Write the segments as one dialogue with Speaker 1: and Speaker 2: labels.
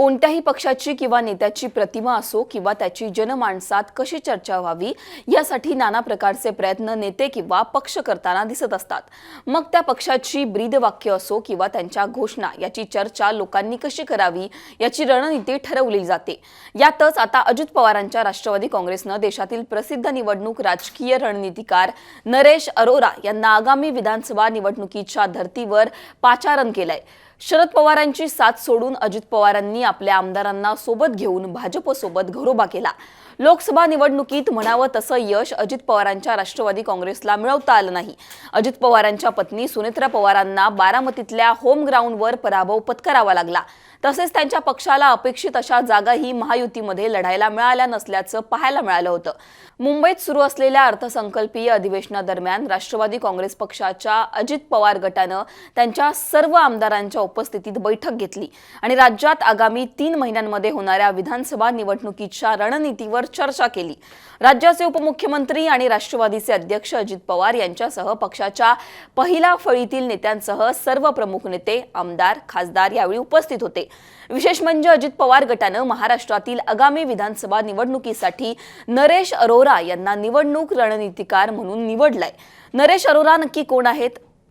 Speaker 1: कोणत्याही पक्षाची किंवा नेत्याची प्रतिमा असो किंवा त्याची जनमाणसात कशी चर्चा व्हावी यासाठी नाना प्रकारचे प्रयत्न नेते किंवा पक्ष करताना दिसत असतात. मग त्या पक्षाची ब्रीदवाक्य असो किंवा त्यांच्या घोषणा याची चर्चा लोकांनी कशी करावी याची रणनीती ठरवली जाते. यातच आता अजित पवारांच्या राष्ट्रवादी काँग्रेसनं देशातील प्रसिद्ध निवडणूक राजकीय रणनीतिकार नरेश अरोरा यांना आगामी विधानसभा निवडणुकीच्या धर्तीवर पाचारण केलंय. शरद पवारांची साथ सोडून अजित पवारांनी आपल्या आमदारांना सोबत घेऊन भाजपसोबत घरोबा केला. लोकसभा निवडणुकीत म्हणावं तसं यश अजित पवारांच्या राष्ट्रवादी काँग्रेसला मिळवता आलं नाही. अजित पवारांच्या पत्नी सुनेत्रा पवारांना बारामतीतल्या होम ग्राउंडवर पराभव पत्करावा लागला. तसेच त्यांच्या पक्षाला अपेक्षित अशा जागाही महायुतीमध्ये लढायला मिळाल्या नसल्याचं पाहायला मिळालं होतं. मुंबईत सुरू असलेल्या अर्थसंकल्पीय अधिवेशनादरम्यान राष्ट्रवादी काँग्रेस पक्षाच्या अजित पवार गटानं त्यांच्या सर्व आमदारांच्या उपस्थितीत बैठक घेतली आणि राज्यात आगामी तीन महिन्यांमध्ये होणाऱ्या विधानसभा निवडणुकीच्या रणनीतीवर चर्चा केली. राज्याचे उपमुख्यमंत्री आणि राष्ट्रवादीचे अध्यक्ष अजित पवार यांच्यासह पक्षाच्या पहिल्या फळीतील नेत्यांसह सर्व प्रमुख नेते आमदार खासदार यावेळी उपस्थित होते. विशेष म्हणजे अजित पवार गटानं महाराष्ट्रातील आगामी विधानसभा निवडणुकीसाठी नरेश अरोरा अरोरा यांना निवडणूक रणनीतिकार म्हणून निवडलाय. नरेश अरोरा नक्की कोण आहेत?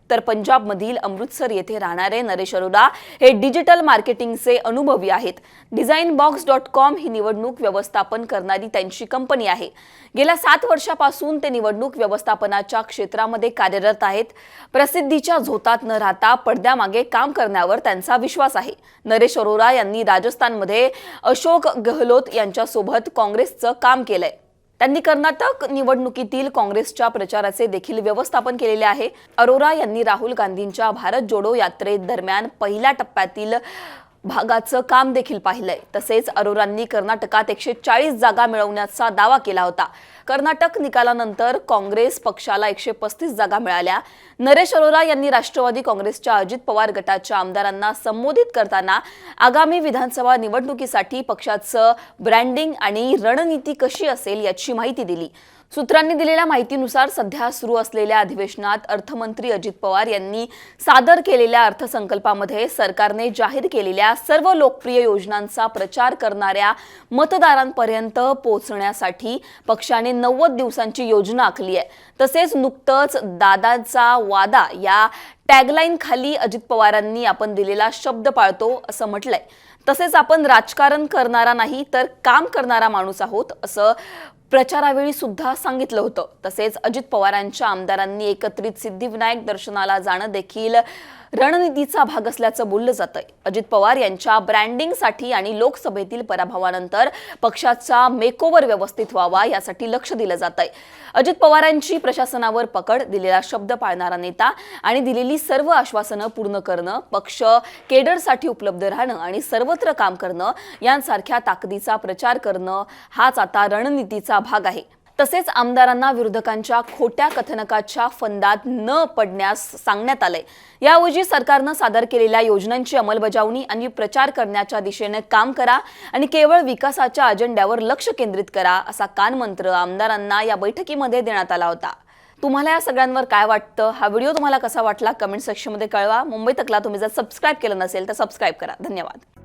Speaker 1: तर पंजाबमधील अमृतसर येथे राहणारे नरेश अरोरा हे डिजिटल मार्केटिंगचे अनुभवी आहेत. डिझाईन बॉक्स डॉट कॉम ही निवडणूक व्यवस्थापन करणारी त्यांची कंपनी आहे. गेल्या सात वर्षापासून ते निवडणूक व्यवस्थापनाच्या क्षेत्रामध्ये कार्यरत आहेत. प्रसिद्धीच्या झोतात न राहता पडद्यामागे काम करण्यावर त्यांचा विश्वास आहे. नरेश अरोरा यांनी राजस्थानमध्ये अशोक गहलोत यांच्यासोबत काँग्रेसचं काम केलंय. त्यांनी कर्नाटक निवडणुकीतील काँग्रेसच्या प्रचाराचे देखील व्यवस्थापन केलेले आहे. अरोरा यांनी राहुल गांधींच्या भारत जोडो यात्रेदरम्यान पहिल्या टप्प्यातील भागाचं काम देखील पाहिलंय. तसेच अरोरांनी कर्नाटकात एकशे चाळीस जागा मिळवण्याचा दावा केला होता. कर्नाटक निकालानंतर काँग्रेस पक्षाला एकशे पस्तीस जागा मिळाल्या. नरेश अरोरा यांनी राष्ट्रवादी काँग्रेसच्या अजित पवार गटाच्या आमदारांना संबोधित करताना आगामी विधानसभा निवडणुकीसाठी पक्षाचं ब्रँडिंग आणि रणनीती कशी असेल याची माहिती दिली. सूत्रांनी दिलेल्या माहितीनुसार सध्या सुरू असलेल्या अधिवेशनात अर्थमंत्री अजित पवार यांनी सादर केलेल्या अर्थसंकल्पामध्ये सरकारने जाहीर केलेल्या सर्व लोकप्रिय योजनांचा प्रचार करणाऱ्या मतदारांपर्यंत पोहोचण्यासाठी पक्षाने नव्वद दिवसांची योजना आखली आहे. तसेच नुकतंच दादाचा वादा या टॅगलाईन खाली अजित पवारांनी आपण दिलेला शब्द पाळतो असं म्हटलंय. तसेच आपण राजकारण करणारा नाही तर काम करणारा माणूस आहोत असं प्रचारावेळी सुद्धा सांगितलं होतं. तसेच अजित पवारांच्या आमदारांनी एकत्रित सिद्धिविनायक दर्शनाला जाणं देखील रणनीतीचा भाग असल्याचं बोललं जातंय. अजित पवार यांच्या ब्रँडिंगसाठी आणि लोकसभेतील पराभवानंतर पक्षाचा मेकओव्हर व्यवस्थित व्हावा यासाठी लक्ष दिलं जात आहे अजित पवारांची प्रशासनावर पकड दिलेला शब्द पाळणारा नेता आणि दिलेली सर्व आश्वासनं पूर्ण करणं पक्ष केडरसाठी उपलब्ध राहणं आणि सर्वत्र काम करणं यांसारख्या ताकदीचा प्रचार करणं हाच आता रणनीतीचा भाग आहे. तसेच आमदारांना विरोधकांच्या खोट्या कथनकाच्या फंदात न पडण्यास सांगण्यात आलंय. याऐवजी सरकारनं सादर केलेल्या योजनांची अंमलबजावणी आणि प्रचार करण्याच्या दिशेने काम करा आणि केवळ विकासाच्या अजेंड्यावर लक्ष केंद्रित करा असा कानमंत्र आमदारांना या बैठकीमध्ये देण्यात आला होता. तुम्हाला या सगळ्यांवर काय वाटतं? हा व्हिडिओ तुम्हाला कसा वाटला? कमेंट सेक्शनमध्ये कळवा. मुंबई तकला तुम्ही जर सबस्क्राईब केलं नसेल तर सबस्क्राईब करा. धन्यवाद.